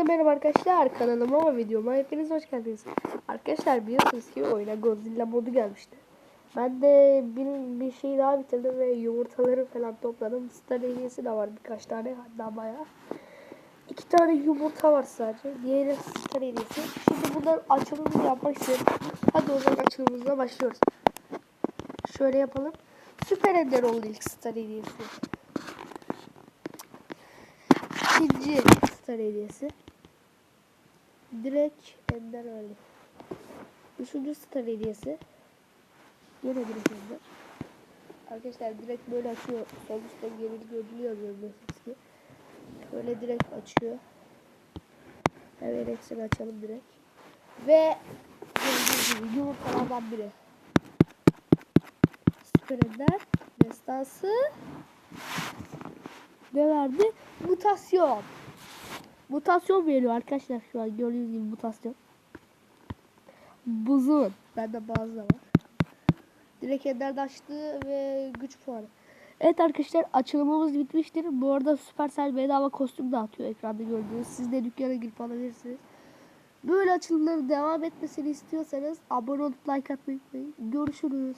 Hepinize merhaba arkadaşlar kanalıma ve videoma hepiniz hoş geldiniz. Arkadaşlar biliyorsunuz ki oyuna Godzilla modu gelmişti. Ben de bir, bir şey daha bitirdim ve yumurtaları falan topladım. Star hediyesi de var birkaç tane hatta bayağı. İki tane yumurta var sadece. Diğeri star hediyesi. Şimdi bunların açılımını yapmak istiyorum. Hadi o zaman açılımımıza başlıyoruz. Şöyle yapalım. Süper Ender oldu ilk star hediyesi. İkinci star hediyesi. Direkt Ender öyle. Üçüncü star hediyesi. Yine direkt Ender. Arkadaşlar direkt böyle açıyor. Sol üstte gerili ödülü yazıyor biliyorsunuz ki. Böyle direkt açıyor. Hemen hepsini açalım direkt. Ve yumurtalardan biri. Süper Ender. Destansı. Ne verdi? Mutasyon. Mutasyon veriyor arkadaşlar şu an gördüğünüz gibi mutasyon. Buzun. Bende bazı da var. Direkt Ender'de açtı ve güç puanı. Evet arkadaşlar açılımımız bitmiştir. Bu arada Supercell bedava kostüm dağıtıyor ekranda gördüğünüz. Siz de dükkana girip alabilirsiniz. Böyle açılımların devam etmesini istiyorsanız abone olup like atmayı unutmayın. Görüşürüz.